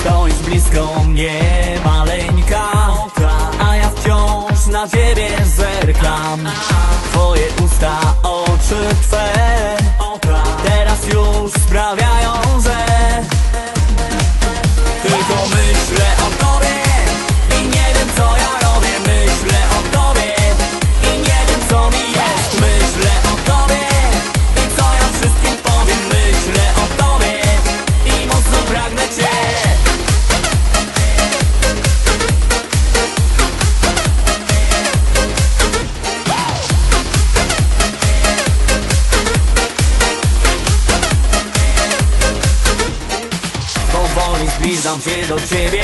Stoisz blisko mnie, maleńka A ja wciąż na ciebie zerkam. Twoje usta, oczy twe Teraz już sprawiają Zbliżam się do ciebie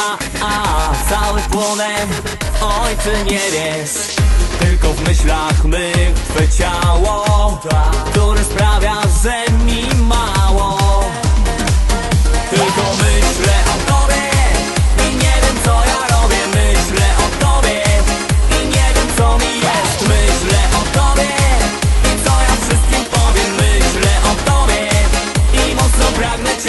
A, a, cały płonę Oj, ty nie wiesz Tylko w myślach my Twe ciało Które sprawia, że mi mało. Tylko myślę o tobie I nie wiem co ja robię. Myślę o tobie I nie wiem co mi jest. Myślę o tobie I co ja wszystkim powiem. Myślę o tobie I mocno pragnę cię.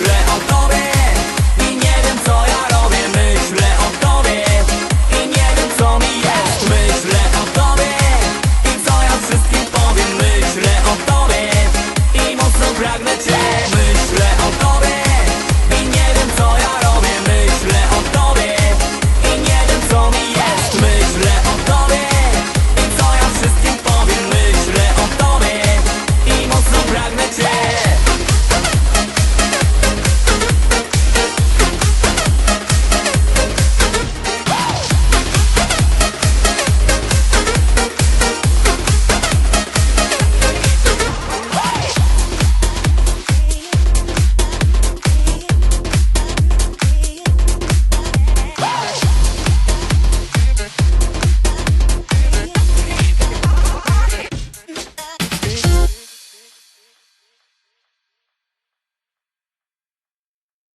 Leon